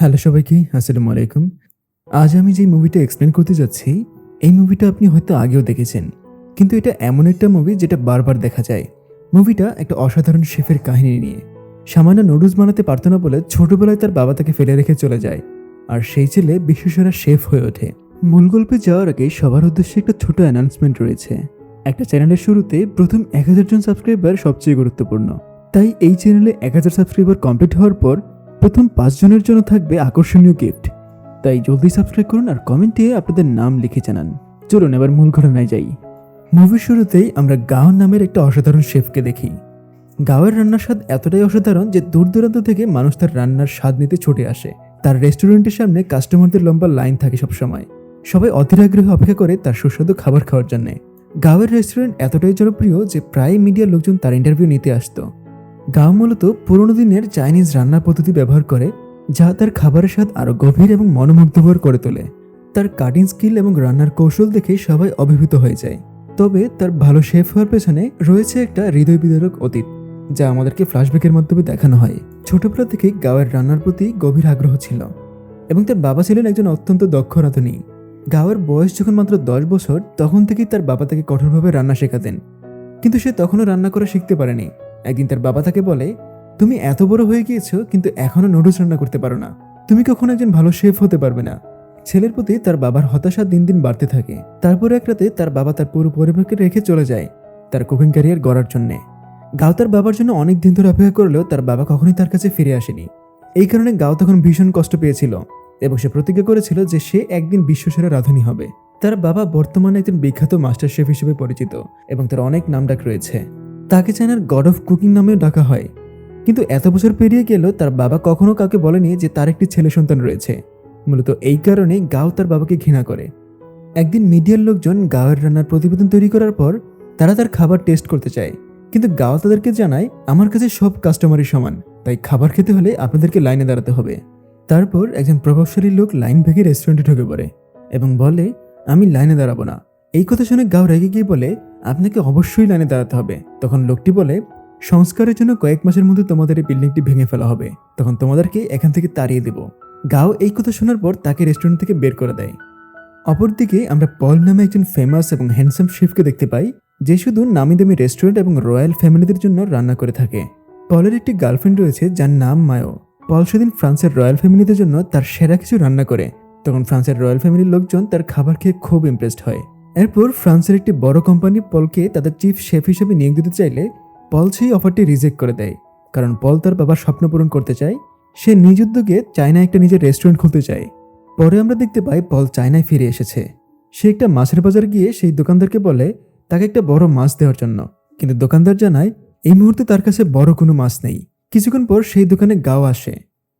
Hello সবাইকে, আসসালামু আলাইকুম। আজ আমি যে মুভিটা এক্সপ্লেন করতে যাচ্ছি, এই মুভিটা আপনি হয়তো আগেও দেখেছেন। কিন্তু এটা এমন একটা মুভি যেটা বারবার দেখা যায়। মুভিটা একটা অসাধারণ শেফের কাহিনী নিয়ে। সামান্য নুডলস বানাতে পারতো না বলে ছোটবেলায় তার বাবা তাকে ফেলে রেখে চলে যায়। আর সেই ছেলে বিশ্বসেরা শেফ হয়ে ওঠে। মূল গল্পে যাওয়ার আগে সবার উদ্দেশ্যে একটা ছোট অ্যানাউন্সমেন্ট রয়েছে। একটা চ্যানেলের শুরুতে প্রথম এক হাজার জন সাবস্ক্রাইবার সবচেয়ে গুরুত্বপূর্ণ। তাই এই চ্যানেলে এক হাজার সাবস্ক্রাইবার কমপ্লিট হওয়ার পর প্রথম পাঁচজনের জন্য থাকবে আকর্ষণীয় গিফট তাই জলদি সাবস্ক্রাইব করুন আর কমেন্টে আপনাদের নাম লিখে জানান। চলুন এবার মূল ঘটনায় যাই। মুভির শুরুতেই আমরা গাওন নামের একটা অসাধারণ শেফকে দেখি। গাওয়ের রান্নার স্বাদ এতটাই অসাধারণ যে দূর দূরান্ত থেকে মানুষ তার রান্নার স্বাদ নিতে ছুটে আসে। তার রেস্টুরেন্টের সামনে কাস্টমারদের লম্বা লাইন থাকে সবসময়। সবাই অধীর আগ্রহে অপেক্ষা করে তার সুস্বাদু খাবার খাওয়ার জন্য। গাওয়ের রেস্টুরেন্ট এতটাই জনপ্রিয় যে প্রায় মিডিয়ার লোকজন তার ইন্টারভিউ নিতে আসতো। গাও মূলত পুরনো দিনের চাইনিজ রান্নার পদ্ধতি ব্যবহার করে, যা তার খাবারের স্বাদ আরও গভীর এবং মনোমুগ্ধকর করে তোলে। তার কাটিং স্কিল এবং রান্নার কৌশল দেখে সবাই অভিভূত হয়ে যায়। তবে তার ভালো শেফ হওয়ার পেছনে রয়েছে একটা হৃদয় বিদারক অতীত, যা আমাদেরকে ফ্ল্যাশব্যাকের মাধ্যমে দেখানো হয়। ছোটবেলা থেকেই গাওয়ের রান্নার প্রতি গভীর আগ্রহ ছিল এবং তার বাবা ছিলেন একজন অত্যন্ত দক্ষ রাঁধুনি গাওয়ের বয়স যখন মাত্র দশ বছর, তখন থেকেই তার বাবা তাকে কঠোরভাবে রান্না শেখাতেন। কিন্তু সে তখনও রান্না করা শিখতে পারেনি। একদিন তার বাবা তাকে বলে, তুমি এত বড় হয়ে গিয়েছো, কিন্তু এখনও নুডলস রান্না করতে পারো না। তুমি কখনো একজন ভালো শেফ হতে পারবে না। ছেলের প্রতি তার বাবার হতাশা দিন দিন বাড়তে থাকে। তারপর এক রাতে তার বাবা তার পুরো পরিবারকে রেখে চলে যায় তার কুকিং ক্যারিয়ার গড়ার জন্যে। গাও তার বাবার জন্য অনেক দিন ধরে অপেক্ষা করলেও তার বাবা কখনোই তার কাছে ফিরে আসেনি। এই কারণে গাও তখন ভীষণ কষ্ট পেয়েছিল এবং সে প্রতিজ্ঞা করেছিল যে সে একদিন বিশ্বসেরা রাঁধুনি হবে। তার বাবা বর্তমানে একজন বিখ্যাত মাস্টার শেফ হিসেবে পরিচিত এবং তার অনেক নামডাক রয়েছে। তাকে চায়নার গড অফ কুকিং নামেও ডাকা হয়। কিন্তু এত বছর পেরিয়ে গেলেও তার বাবা কখনো কাউকে বলেনি যে তার একটি ছেলে সন্তান রয়েছে। মূলত এই কারণে গাও তার বাবাকে ঘৃণা করে। একদিন মিডিয়ার লোকজন গাওয়ের রান্নার প্রতিবেদন তৈরি করার পর তারা তার খাবার টেস্ট করতে চায়। কিন্তু গাও তাদেরকে জানায়, আমার কাছে সব কাস্টমারই সমান, তাই খাবার খেতে হলে আপনাদেরকে লাইনে দাঁড়াতে হবে। তারপর একজন প্রভাবশালী লোক লাইন ভেঙে রেস্টুরেন্টে ঢুকে পড়ে এবং বলে, আমি লাইনে দাঁড়াবো না। এই কথা শুনে গাও রেগে গিয়ে বলে আপনাকে অবশ্যই লাইনে দাঁড়াতে হবে। তখন লোকটি বলে, সংস্কারের জন্য কয়েক মাসের মধ্যে তোমাদের এই বিল্ডিংটি ভেঙে ফেলা হবে। তখন তোমাদেরকে এখান থেকে তাড়িয়ে দেব। গাও এই কথা শোনার পর তাকে রেস্টুরেন্ট থেকে বের করে দেয়। অপরদিকে আমরা পল নামে একজন ফেমাস এবং হ্যান্ডসাম শেফকে দেখতে পাই, যে শুধু নামি দামি রেস্টুরেন্ট এবং রয়্যাল ফ্যামিলিদের জন্য রান্না করে থাকে। পলের একটি গার্লফ্রেন্ড রয়েছে যার নাম মায়ো। পল সেদিন ফ্রান্সের রয়্যাল ফ্যামিলিদের জন্য তার সেরা কিছু রান্না করে। তখন ফ্রান্সের রয়্যাল ফ্যামিলির লোকজন তার খাবার খেয়ে খুব ইমপ্রেসড হয়। এরপর ফ্রান্সের একটি বড় কোম্পানি পলকে তাদের চিফ শেফ হিসেবে নিয়োগ দিতে চাইলে পল সেই অফারটি রিজেক্ট করে দেয়। কারণ পল তার বাবার স্বপ্ন পূরণ করতে চায়। সে নিজ উদ্যোগে চায়নায় একটা নিজের রেস্টুরেন্ট খুলতে চায়। পরে আমরা দেখতে পাই পল চায়নায় ফিরে এসেছে। সে একটা মাছের বাজার গিয়ে সেই দোকানদারকে বলে, তাকে একটা বড় মাছ দেওয়ার জন্য। কিন্তু দোকানদার জানায়, এই মুহূর্তে তার কাছে বড় কোনো মাছ নেই। কিছুক্ষণ পর সেই দোকানে গাও আসে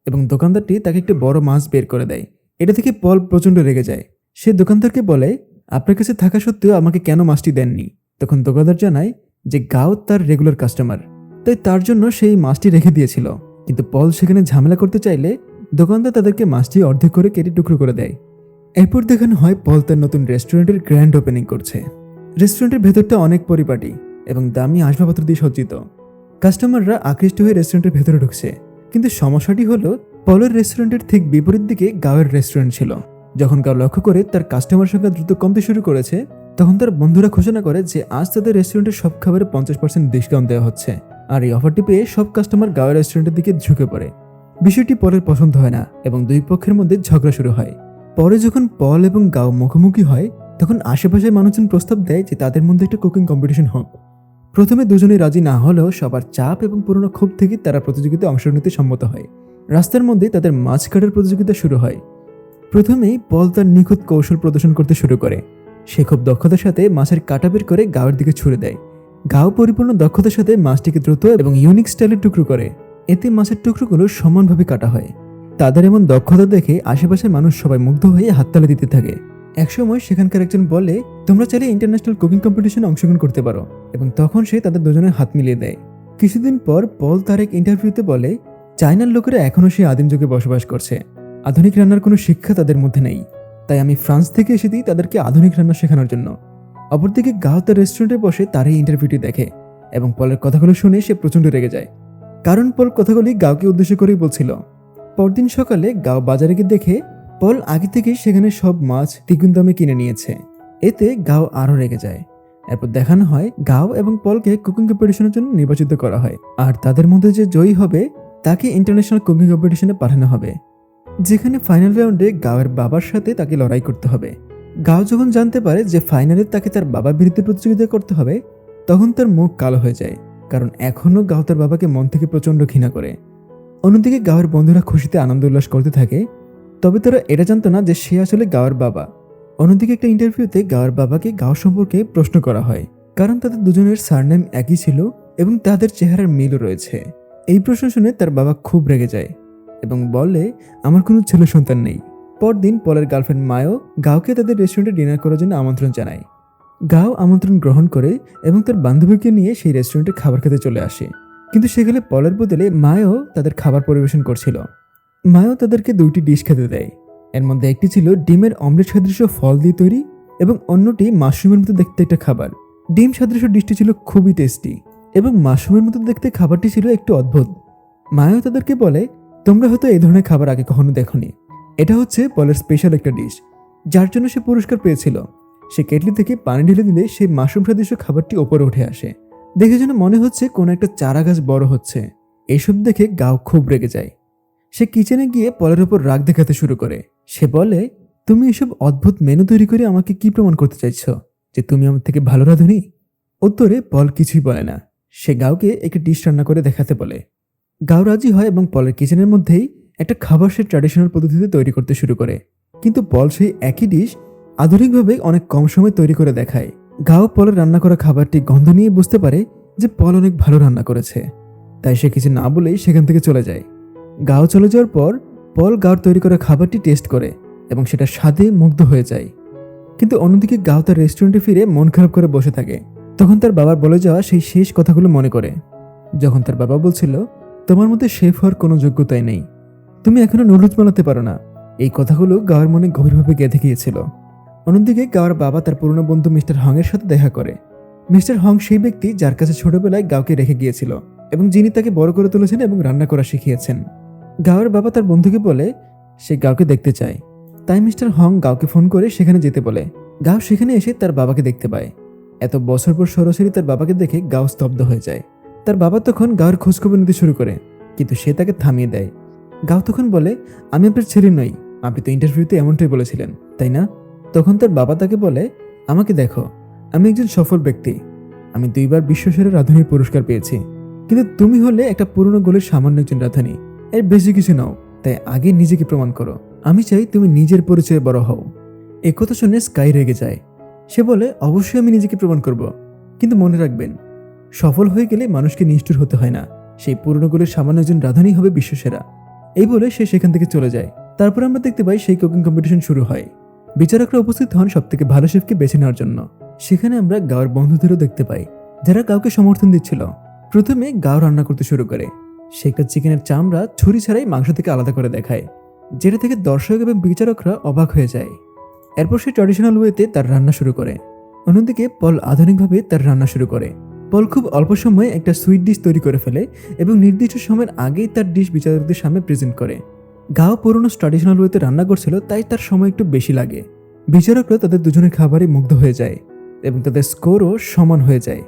এবং দোকানদারটি তাকে একটা বড় মাছ বের করে দেয়। এটা থেকে পল প্রচণ্ড রেগে যায়। সে দোকানদারকে বলে আপনার কাছে থাকা সত্ত্বেও আমাকে কেন মাছটি দেননি? তখন দোকানদার জানায় যে গাও তার রেগুলার কাস্টমার তাই তার জন্য সেই মাছটি রেখে দিয়েছিল। কিন্তু পল সেখানে ঝামেলা করতে চাইলে দোকানদার তাদেরকে মাছটি অর্ধেক করে কেটে টুকরো করে দেয়। এরপর দেখানো হয় পল তার নতুন রেস্টুরেন্টের গ্র্যান্ড ওপেনিং করছে। রেস্টুরেন্টের ভেতরটা অনেক পরিপাটি এবং দামি আসবাবপত্র দিয়ে সজ্জিত। কাস্টমাররা আকৃষ্ট হয়ে রেস্টুরেন্টের ভেতরে ঢুকছে। কিন্তু সমস্যাটি হলো, পলের রেস্টুরেন্টের ঠিক বিপরীত দিকে গাওয়ের রেস্টুরেন্ট ছিল। যখন গাও লক্ষ্য করে তার কাস্টমার সংখ্যা দ্রুত কমতে শুরু করেছে, তখন তার বন্ধুরা ঘোষণা করে যে আজ তাদের রেস্টুরেন্টের সব খাবারে পঞ্চাশ পার্সেন্ট ডিসকাউন্ট দেওয়া হচ্ছে। আর এই অফারটি পেয়ে সব কাস্টমার গাওয়ের রেস্টুরেন্টের দিকে ঝুঁকে পড়ে। বিষয়টি পরের পছন্দ হয় না এবং দুই পক্ষের মধ্যে ঝগড়া শুরু হয়। পরে যখন পল এবং গাও মুখোমুখি হয়, তখন আশেপাশের মানুষজন প্রস্তাব দেয় যে তাদের মধ্যে একটা কুকিং কম্পিটিশন হোক। প্রথমে দুজনেই রাজি না হলেও সবার চাপ এবং পুরনো ক্ষোভ থেকে তারা প্রতিযোগিতায় অংশ নিতে সম্মত হয়। রাস্তার মধ্যে তাদের মাছ কাটার প্রতিযোগিতা শুরু হয়। প্রথমেই পল তার নিখুঁত কৌশল প্রদর্শন করতে শুরু করে। সে খুব দক্ষতার সাথে মাছের কাটা বের করে গাওয়ের দিকে ছুড়ে দেয়। গাও পরিপূর্ণ দক্ষতার সাথে মাছটিকে দ্রুত এবং ইউনিক স্টাইলের টুকরো করে। এতে মাছের টুকরোগুলো সমানভাবে কাটা হয়। তাদের এমন দক্ষতা দেখে আশেপাশের মানুষ সবাই মুগ্ধ হয়ে হাততালি দিতে থাকে। একসময় সেখানকার একজন বলে, তোমরা চাইলে ইন্টারন্যাশনাল কুকিং কম্পিটিশনে অংশগ্রহণ করতে পারো। এবং তখন সে তাদের দুজনের হাত মিলিয়ে দেয়। কিছুদিন পর পল তার এক ইন্টারভিউতে বলে, চায়নার লোকেরা এখনও সেই আদিম যুগে বসবাস করছে। আধুনিক রান্নার কোনো শিক্ষা তাদের মধ্যে নেই। তাই আমি ফ্রান্স থেকে এসে দিই তাদেরকে আধুনিক রান্না শেখানোর জন্য। অপরদিকে গাও তার রেস্টুরেন্টে বসে তার এই ইন্টারভিউটি দেখে এবং পলের কথাগুলো শুনে সে প্রচণ্ড রেগে যায়। কারণ পল কথাগুলি গাওকে উদ্দেশ্য করেই বলছিল। পরদিন সকালে গাও বাজারে গিয়ে দেখে পল আগে থেকেই সেখানে সব মাছ দ্বিগুণ দামে কিনে নিয়েছে। এতে গাও আরও রেগে যায়। এরপর দেখানো হয় গাও এবং পলকে কুকিং কম্পিটিশনের জন্য নির্বাচিত করা হয়। আর তাদের মধ্যে যে জয়ী হবে, তাকে ইন্টারন্যাশনাল কুকিং কম্পিটিশনে পাঠানো হবে। যেখানে ফাইনাল রাউন্ডে গাওয়ের বাবার সাথে তাকে লড়াই করতে হবে। গাও যখন জানতে পারে যে ফাইনালে তাকে তার বাবার বিরুদ্ধে প্রতিযোগিতা করতে হবে, তখন তার মুখ কালো হয়ে যায়, কারণ এখনও গাও তার বাবাকে মন থেকে প্রচণ্ড ঘৃণা করে। অন্যদিকে গাওয়ের বন্ধুরা খুশিতে আনন্দ উল্লাস করতে থাকে, তবে তারা এটা জানতো না যে সে আসলে গাওয়ার বাবা। অন্যদিকে একটা ইন্টারভিউতে গাওয়ার বাবাকে গাও সম্পর্কে প্রশ্ন করা হয়, কারণ তাদের দুজনের সারনেম একই ছিল এবং তাদের চেহারার মিলও রয়েছে। এই প্রশ্ন শুনে তার বাবা খুব রেগে যায়। এবং বলে, আমার কোনো ছেলে সন্তান নেই। পরদিন পলের গার্লফ্রেন্ড মায়ও গাওকে তাদের রেস্টুরেন্টে ডিনার করার জন্য আমন্ত্রণ জানায়। গাও আমন্ত্রণ গ্রহণ করে এবং তার বান্ধবীকে নিয়ে সেই রেস্টুরেন্টে খাবার খেতে চলে আসে। কিন্তু সেখানে পলের বদলে মায়ও তাদের খাবার পরিবেশন করছিল। মায়ও তাদেরকে দুইটি ডিশ খেতে দেয়। এর মধ্যে একটি ছিল ডিমের অমলেট সদৃশ ফল দিয়ে তৈরি এবং অন্যটি মাশরুমের মতো দেখতে একটা খাবার। ডিম সদৃশ ডিশটি ছিল খুবই টেস্টি এবং মাশরুমের মতো দেখতে খাবারটি ছিল একটু অদ্ভুত। মায়ও তাদেরকে বলে তোমরা হয়তো এই ধরনের খাবার আগে কখনো দেখোনি। এটা হচ্ছে পলের স্পেশাল একটা ডিশ যার জন্য সে পুরস্কার পেয়েছিল। সে কেটলি থেকে পানি ঢেলে দিলে সেই মাশরুম সদৃশ খাবারটি ওপরে উঠে আসে। দেখে যেন মনে হচ্ছে কোনো একটা চারা গাছ বড় হচ্ছে। এসব দেখে গাও খুব রেগে যায়। সে কিচেনে গিয়ে পলের ওপর রাগ দেখাতে শুরু করে। সে বলে, তুমি এসব অদ্ভুত মেনু তৈরি করে আমাকে কি প্রমাণ করতে চাইছ? যে তুমি আমার থেকে ভালো রাঁধুনি? উত্তরে পল কিছুই বলে না। সে গাওকে একটি ডিশ রান্না করে দেখাতে বলে। গাও রাজি হয় এবং পলের কিচেনের মধ্যেই একটা খাবার সে ট্র্যাডিশনাল পদ্ধতিতে তৈরি করতে শুরু করে। কিন্তু পল সেই একই ডিশ আধুনিকভাবে অনেক কম সময় তৈরি করে দেখায়। গাও পলের রান্না করা খাবারটি গন্ধ নিয়ে বুঝতে পারে যে পল অনেক ভালো রান্না করেছে। তাই সে কিছু না বলেই সেখান থেকে চলে যায়। গাও চলে যাওয়ার পর পল গাওর তৈরি করা খাবারটি টেস্ট করে এবং সেটা স্বাদে মুগ্ধ হয়ে যায়। কিন্তু অন্যদিকে গাও তার রেস্টুরেন্টে ফিরে মন খারাপ করে বসে থাকে। তখন তার বাবার বলে যাওয়া সেই শেষ কথাগুলো মনে করে। যখন তার বাবা বলছিল তোমার মধ্যে শেফ হওয়ার কোনো যোগ্যতাই নেই। তুমি এখনও নুডলস বানাতে পারো না। এই কথাগুলো গাওয়ার মনে গভীরভাবে গেঁথে গিয়েছিল। অন্যদিকে গাওয়ার বাবা তার পুরনো বন্ধু মিস্টার হংয়ের সাথে দেখা করে। মিস্টার হং সেই ব্যক্তি যার কাছে ছোটবেলায় গাওকে রেখে গিয়েছিল এবং যিনি তাকে বড় করে তুলেছেন এবং রান্না করা শিখিয়েছেন। গাওয়ার বাবা তার বন্ধুকে বলে, সে গাওকে দেখতে চায়। তাই মিস্টার হং গাওকে ফোন করে সেখানে যেতে বলে। গাও সেখানে এসে তার বাবাকে দেখতে পায়। এত বছর পর সরাসরি তার বাবাকে দেখে গাও স্তব্ধ হয়ে যায়। তার বাবা তখন গাওয়ার খোঁজখবর নিতে শুরু করে, কিন্তু সে তাকে থামিয়ে দেয়। গাও তখন বলে, আমি আপনার ছেলে নই, আপনি তো ইন্টারভিউতে এমনটাই বলেছিলেন, তাই না? তখন তার বাবা তাকে বলে, আমাকে দেখো, আমি একজন সফল ব্যক্তি। আমি দুইবার বিশ্বসেরা রাঁধুনির পুরস্কার পেয়েছি, কিন্তু তুমি হলে একটা পুরনো গোলের সামান্য একজন রাঁধুনি। এর বেশি কিছু নাও, তাই আগে নিজেকে প্রমাণ করো। আমি চাই তুমি নিজের পরিচয়ে বড় হও। এ কথা শুনে স্কাই রেগে যায়। সে বলে, অবশ্যই আমি নিজেকে প্রমাণ করব, কিন্তু মনে রাখবেন সফল হয়ে গেলে মানুষকে নিষ্ঠুর হতে হয় না। সেই পুরনো গোলের সামান্য একজন রাঁধুনি হবে বিশ্বসেরা। এই বলে সে সেখান থেকে চলে যায়। তারপর আমরা দেখতে পাই সেই কুকিং কম্পিটিশন শুরু হয়। বিচারকরা উপস্থিত হন সব থেকে ভালো শেফকে বেছে নেওয়ার জন্য। সেখানে আমরা গাওয়ার বন্ধুদেরও দেখতে পাই, যারা কাউকে সমর্থন দিচ্ছিল। প্রথমে গাও রান্না করতে শুরু করে। সে একটা চিকেনের চামড়া ছুরি ছাড়াই মাংস থেকে আলাদা করে দেখায়, যেটা থেকে দর্শক এবং বিচারকরা অবাক হয়ে যায়। এরপর সে ট্র্যাডিশনাল ওয়েতে তার রান্না শুরু করে। অন্যদিকে পল আধুনিকভাবে তার রান্না শুরু করে। পল খুব অল্প সময়ে একটা সুইট ডিশ তৈরি করে ফেলে এবং নির্দিষ্ট সময়ের আগেই তার ডিশ বিচারকদের সামনে প্রেজেন্ট করে। গাও পুরনো ট্র্যাডিশনাল ওয়েতে রান্না করছিল, তাই তার সময় একটু বেশি লাগে। বিচারকরা তাদের দুজনের খাবারে মুগ্ধ হয়ে যায় এবং তাদের স্কোরও সমান হয়ে যায়।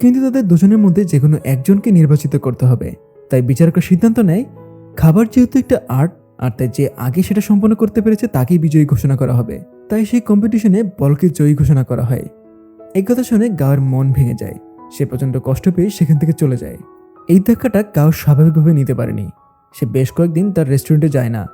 কিন্তু তাদের দুজনের মধ্যে যে কোনো একজনকে নির্বাচিত করতে হবে। তাই বিচারকরা সিদ্ধান্ত নেয়, খাবার যেহেতু একটা আর্ট আর তাই যে আগে সেটা সম্পন্ন করতে পেরেছে তাকেই বিজয়ী ঘোষণা করা হবে। তাই সেই কম্পিটিশনে বলকে জয়ী ঘোষণা করা হয়। এই কথা শুনে গাওয়ার মন ভেঙে যায়। সে প্রচণ্ড কষ্ট পেয়ে সেখান থেকে চলে যায়। এই ধাক্কাটা গাও স্বাভাবিকভাবে নিতে পারেনি। সে বেশ কয়েকদিন তার রেস্টুরেন্টে যায় না।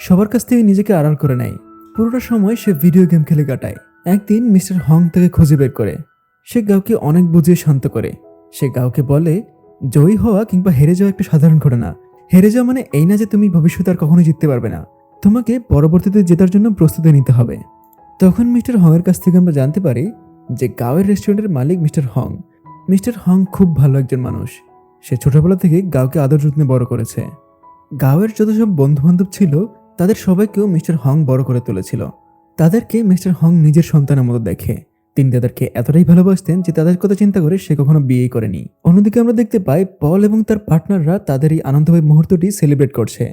সবার কাছ থেকে নিজেকে আড়াল করে নেয়। পুরোটা সময় সে ভিডিও গেম খেলে কাটায়। একদিন মিস্টার হং তাকে খুঁজে বের করে। সে গাওকে অনেক বুঝিয়ে শান্ত করে। সে গাওকে বলে, জয়ী হওয়া কিংবা হেরে যাওয়া একটা সাধারণ ঘটনা। হেরে যাওয়া মানে এই না যে তুমি ভবিষ্যতে আর কখনো জিততে পারবে না। তোমাকে পরবর্তীতে জেতার জন্য প্রস্তুতি নিতে হবে। তখন মিস্টার হংয়ের কাছ থেকে আমরা জানতে পারি যে গাওয়ের রেস্টুরেন্টের মালিক মিস্টার হং। মিস্টার হং খুব ভালো একজন মানুষ। সে ছোটবেলা থেকে গাওকে আদর যত্নে বড় করেছে। গাওয়ের যত সব বন্ধু বান্ধব ছিল, তাদের সবাইকেও মিস্টার হং বড় করে তুলেছিল। তাদেরকে মিস্টার হং নিজের সন্তানের মতো দেখে। তিনি তাদেরকে এতটাই ভালোবাসতেন যে তাদের কথা চিন্তা করে সে কখনো বিয়ে করেনি। অন্যদিকে আমরা দেখতে পাই, পল এবং তার পার্টনাররা তাদের এই আনন্দময় মুহূর্তটি সেলিব্রেট করছে।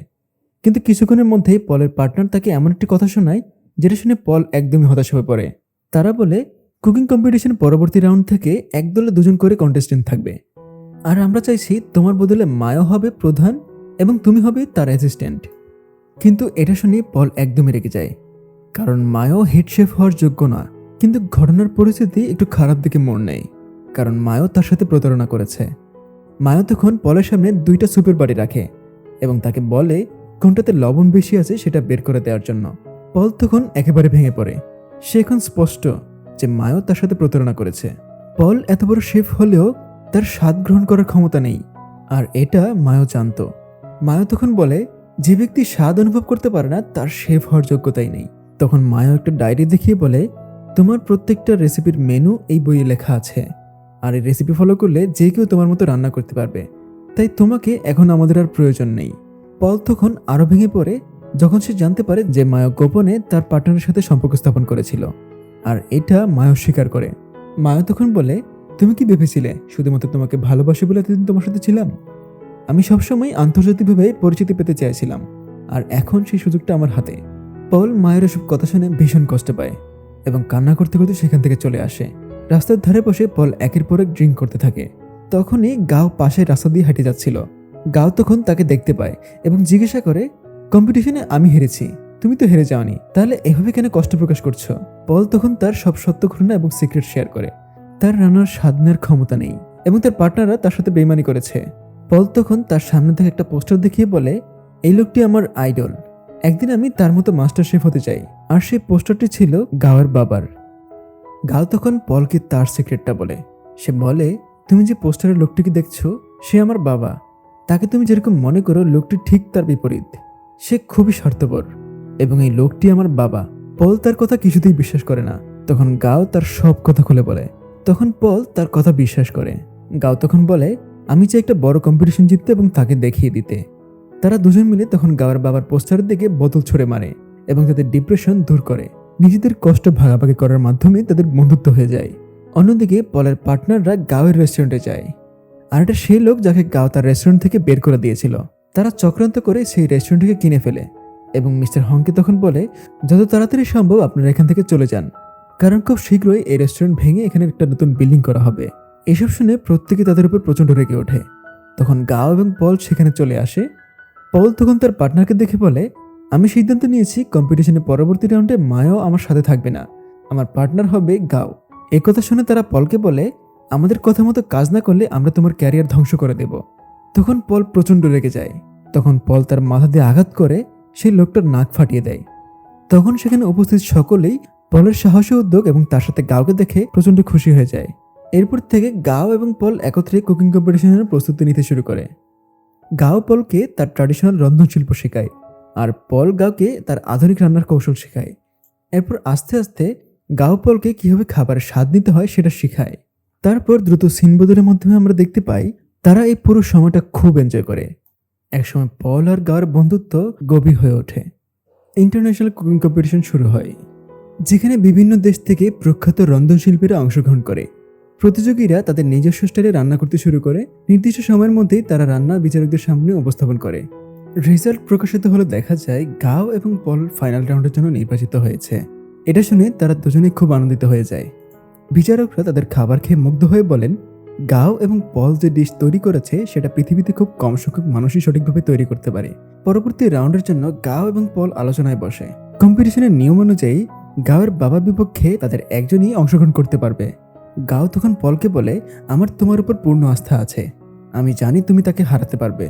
কিন্তু কিছুক্ষণের মধ্যেই পলের পার্টনার তাকে এমন একটি কথা শোনায়, যেটা শুনে পল একদমই হতাশ হয়ে পড়ে। তারা বলে কুকিং কম্পিটিশন পরবর্তী রাউন্ড থেকে একদলে দুজন করে কন্টেস্টেন্ট থাকবে। আর আমরা চাইছি তোমার বদলে মায়ও হবে প্রধান এবং তুমি হবে তার অ্যাসিস্ট্যান্ট কিন্তু এটা শুনে পল একদমই রেগে যায়। কারণ মায়ও হেড শেফ হওয়ার যোগ্য না, কিন্তু ঘটনার পরিস্থিতি একটু খারাপ দিকে মোড় নেয়। কারণ মায়ও তার সাথে প্রতারণা করেছে। মায়ও তখন পলের সামনে দুইটা সুপের বাড়ি রাখে এবং তাকে বলে কোনটাতে লবণ বেশি আছে সেটা বের করে দেওয়ার জন্য। পল তখন একেবারে ভেঙে পড়ে। সে এখন স্পষ্ট যে মায়ও তার সাথে প্রতারণা করেছে। পল এত বড় শেফ হলেও তার স্বাদ গ্রহণ করার ক্ষমতা নেই। আর এটা মায়ও জানত। মায়ও তখন বলে, যে ব্যক্তি স্বাদ অনুভব করতে পারে না, তার শেফ হওয়ার যোগ্যতাই নেই। তখন মায়ও একটা ডায়েরি দেখিয়ে বলে, তোমার প্রত্যেকটা রেসিপির মেনু এই বইয়ে লেখা আছে। আর এই রেসিপি ফলো করলে যে কেউ তোমার মতো রান্না করতে পারবে। তাই তোমাকে এখন আমাদের আর প্রয়োজন নেই। পল তখন আরও ভেঙে পড়ে, যখন সে জানতে পারে যে মায়ো গোপনে তার পার্টনারের সাথে সম্পর্ক স্থাপন করেছিল। আর এটা মায়ো স্বীকার করে। মায়ো তখন বলে, তুমি কি ভেবেছিলে? শুধুমাত্র তোমাকে ভালোবাসি বলে এতদিন তোমার সাথে ছিলাম? আমি সবসময় আন্তর্জাতিকভাবে পরিচিতি পেতে চাইছিলাম আর এখন সেই সুযোগটা আমার হাতে। পল মায়ের এসব কথা শুনে ভীষণ কষ্ট পায় এবং কান্না করতে করতে সেখান থেকে চলে আসে। রাস্তার ধারে বসে পল একের পর এক ড্রিঙ্ক করতে থাকে। তখনই গাও পাশে রাস্তা দিয়ে হেঁটে যাচ্ছিল। গাও তখন তাকে দেখতে পায় এবং জিজ্ঞাসা করে, কম্পিটিশনে আমি হেরেছি। তুমি তো হেরে যাওনি। তাহলে এভাবে কেন কষ্ট প্রকাশ করছ? পল তখন তার সব সত্য ঘটনা এবং সিক্রেট শেয়ার করে। তার রান্নার নেওয়ার ক্ষমতা নেই এবং তার পার্টনাররা তার সাথে বেইমানি করেছে। পল তখন তার সামনে থেকে একটা পোস্টার দেখিয়ে বলে, এই লোকটি আমার আইডল একদিন আমি তার মতো মাস্টার শেফ হতে চাই। আর সেই পোস্টারটি ছিল গাওয়ার বাবার। গাও তখন পলকে তার সিক্রেটটা বলে। সে বলে, তুমি যে পোস্টারের লোকটিকে দেখছ, সে আমার বাবা। তাকে তুমি যেরকম মনে করো, লোকটি ঠিক তার বিপরীত। সে খুবই স্বার্থপর। এবং এই লোকটি আমার বাবা। পল তার কথা কিছুতেই বিশ্বাস করে না। তখন গাও তার সব কথা খুলে বলে। তখন পল তার কথা বিশ্বাস করে। গাও তখন বলে, আমি চাই একটা বড় কম্পিটিশন জিততে এবং তাকে দেখিয়ে দিতে। তারা দুজন মিলে তখন গাওয়ার বাবার পোস্টারের দিকে বোতল ছুড়ে মারে এবং তাদের ডিপ্রেশন দূর করে। নিজেদের কষ্ট ভাগাভাগি করার মাধ্যমে তাদের বন্ধুত্ব হয়ে যায়। অন্যদিকে পলের পার্টনাররা গাওয়ের রেস্টুরেন্টে যায়। আর এটা সেই লোক যাকে গাও তার রেস্টুরেন্ট থেকে বের করে দিয়েছিল। তারা চক্রান্ত করে সেই রেস্টুরেন্টকে কিনে ফেলে। এবং মিস্টার হংকে তখন বলে, যত তাড়াতাড়ি সম্ভব আপনারা এখান থেকে চলে যান, কারণ খুব শীঘ্রই এই রেস্টুরেন্ট ভেঙে এখানে একটা নতুন বিল্ডিং করা হবে। এসব শুনে প্রত্যেকে তাদের উপর প্রচণ্ড রেগে ওঠে। তখন গাও এবং পল সেখানে চলে আসে। পল তখন তার পার্টনারকে দেখে বলে, আমি সিদ্ধান্ত নিয়েছি কম্পিটিশনের পরবর্তী রাউন্ডে মায়াও আমার সাথে থাকবে না। আমার পার্টনার হবে গাও। এই কথা শুনে তারা পলকে বলে, আমাদের কথা মতো কাজ না করলে আমরা তোমার ক্যারিয়ার ধ্বংস করে দেব। তখন পল প্রচণ্ড রেগে যায়। তখন পল তার মাথা দিয়ে আঘাত করে সেই লোকটার নাক ফাটিয়ে দেয়। তখন সেখানে উপস্থিত সকলেই পলের সাহসী উদ্যোগ এবং তার সাথে গাওকে দেখে প্রচণ্ড খুশি হয়ে যায়। এরপর থেকে গাও এবং পল একত্রে কুকিং কম্পিটিশনের প্রস্তুতি নিতে শুরু করে। গাও পলকে তার ট্র্যাডিশনাল রন্ধনশিল্প শেখায় আর পল গাওকে তার আধুনিক রান্নার কৌশল শেখায়। এরপর আস্তে আস্তে গাও পলকে কীভাবে খাবারের স্বাদ নিতে হয় সেটা শেখায়। তারপর দ্রুত সিন বদলের মাধ্যমে আমরা দেখতে পাই, তারা এই পুরো সময়টা খুব এনজয় করে। একসময় পল আর গাওয়ার বন্ধুত্ব গভীর হয়ে ওঠে। ইন্টারন্যাশনাল কুকিং কম্পিটিশন শুরু হয়, যেখানে বিভিন্ন দেশ থেকে প্রখ্যাত রন্ধনশিল্পীরা অংশগ্রহণ করে। প্রতিযোগীরা তাদের নিজস্ব স্টাইলে রান্না করতে শুরু করে। নির্দিষ্ট সময়ের মধ্যেই তারা রান্না বিচারকদের সামনে উপস্থাপন করে। রেজাল্ট প্রকাশিত হলে দেখা যায়, গাও এবং পল ফাইনাল রাউন্ডের জন্য নির্বাচিত হয়েছে। এটা শুনে তারা দুজনেই খুব আনন্দিত হয়ে যায়। বিচারকরা তাদের খাবার খেয়ে মুগ্ধ হয়ে বলেন গাও এবং পল যে ডিশ তৈরি করেছে, সেটা পৃথিবীতে খুব কম সংখ্যক মানুষই সঠিকভাবে তৈরি করতে পারে। পরবর্তী রাউন্ডের জন্য গাও এবং পল আলোচনায় বসে। কম্পিটিশনের নিয়ম অনুযায়ী, গাওয়ের বাবার বিপক্ষে তাদের একজনই অংশগ্রহণ করতে পারবে। গাও তখন পলকে বলে, আমার তোমার উপর পূর্ণ আস্থা আছে। আমি জানি তুমি তাকে হারাতে পারবে।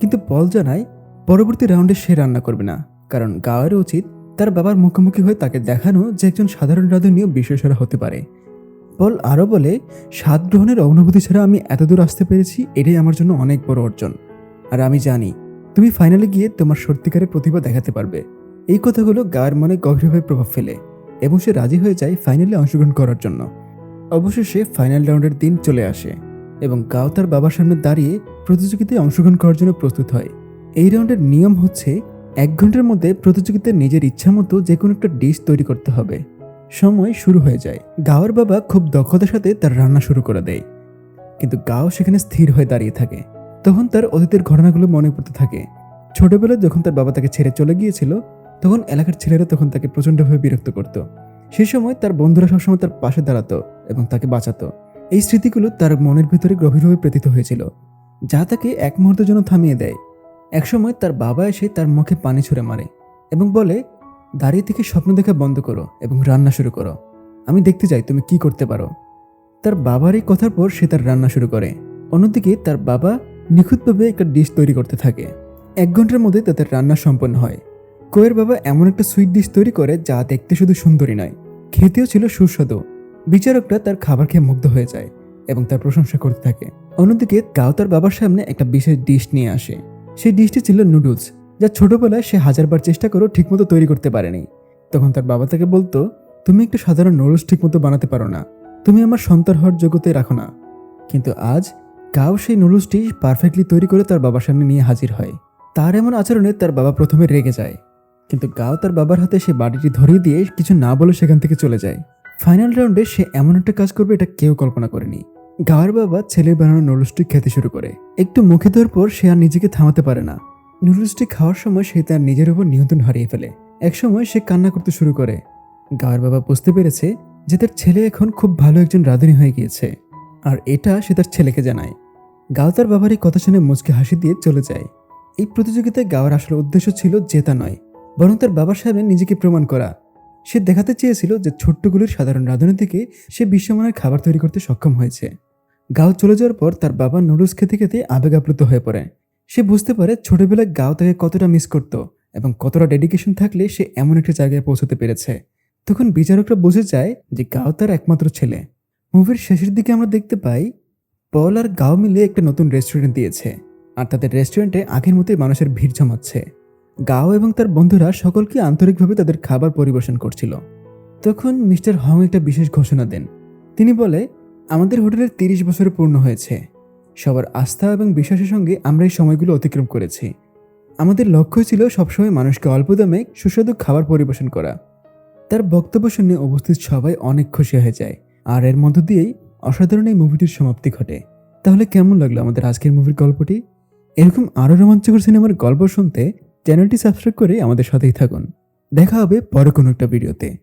কিন্তু পল জানায়, পরবর্তী রাউন্ডে সে রান্না করবে না। কারণ গাওয়ের উচিত তার বাবার মুখোমুখি হয়ে তাকে দেখানো যে একজন সাধারণ রাঁধুনিও বিশ্বসেরা হতে পারে। পল আরও বলে স্বাদ গ্রহণের অনুভূতি ছাড়া আমি এতদূর আসতে পেরেছি, এটাই আমার জন্য অনেক বড় অর্জন। আর আমি জানি, তুমি ফাইনালে গিয়ে তোমার সত্যিকারের প্রতিভা দেখাতে পারবে। এই কথাগুলো গায়ের মনে গভীরভাবে প্রভাব ফেলে এবং সে রাজি হয়ে যায় ফাইনালে অংশগ্রহণ করার জন্য। অবশেষে ফাইনাল রাউন্ডের দিন চলে আসে এবং গাও তার বাবার সামনে দাঁড়িয়ে প্রতিযোগিতায় অংশগ্রহণ করার জন্য প্রস্তুত হয়। এই রাউন্ডের নিয়ম হচ্ছে, এক ঘণ্টার মধ্যে প্রতিযোগিতায় নিজের ইচ্ছা মতো যে কোনো একটা ডিশ তৈরি করতে হবে। সময় শুরু হয়ে যায়। গাওয়ার বাবা খুব দক্ষতার সাথে তার রান্না শুরু করে দেয়। কিন্তু গাও সেখানে স্থির হয়ে দাঁড়িয়ে থাকে। তখন তার অতীতের ঘটনাগুলো মনে পড়তে থাকে। ছোটবেলায় যখন তার বাবা তাকে ছেড়ে চলে গিয়েছিল, তখন এলাকার ছেলেরা তখন তাকে প্রচণ্ডভাবে বিরক্ত করত। সেই সময় তার বন্ধুরা সবসময় তার পাশে দাঁড়াতো এবং তাকে বাঁচাতো। এই স্মৃতিগুলো তার মনের ভিতরে গভীরভাবে প্রেতিত হয়েছিল, যা তাকে এক মুহূর্তের জন্য থামিয়ে দেয়। একসময় তার বাবা এসে তার মুখে পানি ছুঁড়ে মারে এবং বলে দাঁড়িয়ে থেকে স্বপ্ন দেখা বন্ধ করো এবং রান্না শুরু করো। আমি দেখতে চাই তুমি কি করতে পারো। তার বাবার এই কথার পর সে তার রান্না শুরু করে। অন্যদিকে তার বাবা নিখুঁতভাবে একটা ডিশ তৈরি করতে থাকে। এক ঘণ্টার মধ্যে তাদের রান্না সম্পন্ন হয়। কোয়ের বাবা এমন একটা সুইট ডিশ তৈরি করে যা দেখতে শুধু সুন্দরী নয়, খেতেও ছিল সুস্বাদু। বিচারকরা তার খাবার খেয়ে মুগ্ধ হয়ে যায় এবং তার প্রশংসা করতে থাকে। অন্যদিকে গাও তার বাবার সামনে একটা বিশেষ ডিশ নিয়ে আসে। সেই ডিশটি ছিল নুডলস যা ছোটবেলায় সে হাজারবার চেষ্টা করেও ঠিকমতো তৈরি করতে পারেনি। তখন তার বাবা তাকে বলতো, তুমি একটু সাধারণ নুডলস ঠিকমতো বানাতে পারো না। তুমি আমার সন্তান হওয়ার যোগ্যতায় রাখো না। কিন্তু আজ গাও সেই নুডলসটি পারফেক্টলি তৈরি করে তার বাবার সামনে নিয়ে হাজির হয়। তার এমন আচরণে তার বাবা প্রথমে রেগে যায়। কিন্তু গাও তার বাবার হাতে সে বাড়িটি ধরিয়ে দিয়ে কিছু না বলে সেখান থেকে চলে যায়। ফাইনাল রাউন্ডে সে এমন একটা কাজ করবে এটা কেউ কল্পনা করেনি। গাওয়ার বাবা ছেলের বানানো নুডলসটি খেতে শুরু করে। একটু মুখে দেওয়ার পর সে আর নিজেকে থামাতে পারে না। নুডলসটি খাওয়ার সময় সে তার নিজের উপর নিয়ন্ত্রণ হারিয়ে ফেলে। একসময় সে কান্না করতে শুরু করে। গাওয়ার বাবা বুঝতে পেরেছে যে তার ছেলে এখন খুব ভালো একজন রাঁধুনি হয়ে গিয়েছে। আর এটা সে তার ছেলেকে জানায়। গাও তার বাবার এই কথা শুনে মুচকে হাসি দিয়ে চলে যায়। এই প্রতিযোগিতায় গাওয়ার আসল উদ্দেশ্য ছিল জেতা নয়, বরং তার বাবার সামনে নিজেকে প্রমাণ করা। সে দেখাতে চেয়েছিল যে ছোট্টগুলির সাধারণ রাঁধুনি থেকে সে বিশ্বমানের খাবার তৈরি করতে সক্ষম হয়েছে। গাও চলে যাওয়ার পর তার বাবা নুডলস খেতে খেতে আবেগ আপ্লুত হয়ে পড়ে। সে বুঝতে পারে ছোটবেলায় গাও তাকে কতটা মিস করত এবং কতটা ডেডিকেশন থাকলে সে এমন একটা জায়গায় পৌঁছতে পেরেছে। তখন বিচারকরা বুঝে যায় যে গাও তার একমাত্র ছেলে। মুভির শেষের দিকে আমরা দেখতে পাই, পল আর গাও মিলে একটা নতুন রেস্টুরেন্ট দিয়েছে আর তাদের রেস্টুরেন্টে আগের মতোই মানুষের ভিড় জমাচ্ছে। গাও এবং তার বন্ধুরা সকলকে আন্তরিকভাবে তাদের খাবার পরিবেশন করছিল। তখন মিস্টার হং একটা বিশেষ ঘোষণা দেন। তিনি বলে, আমাদের হোটেলের তিরিশ বছর পূর্ণ হয়েছে। সবার আস্থা এবং বিশ্বাসের সঙ্গে আমরা এই সময়গুলো অতিক্রম করেছি। আমাদের লক্ষ্য ছিল সবসময় মানুষকে অল্প দামে সুস্বাদু খাবার পরিবেশন করা। তার বক্তব্য শুনে উপস্থিত সবাই অনেক খুশি হয়ে যায়। আর এর মধ্য দিয়েই অসাধারণ এই মুভিটির সমাপ্তি ঘটে। তাহলে কেমন লাগল আমাদের আজকের মুভির গল্পটি? এরকম আরও রোমাঞ্চকর সিনেমার গল্প শুনতে চ্যানেলটি সাবস্ক্রাইব করে আমাদের সাথেই থাকুন। দেখা হবে পরে কোনো একটা ভিডিওতে।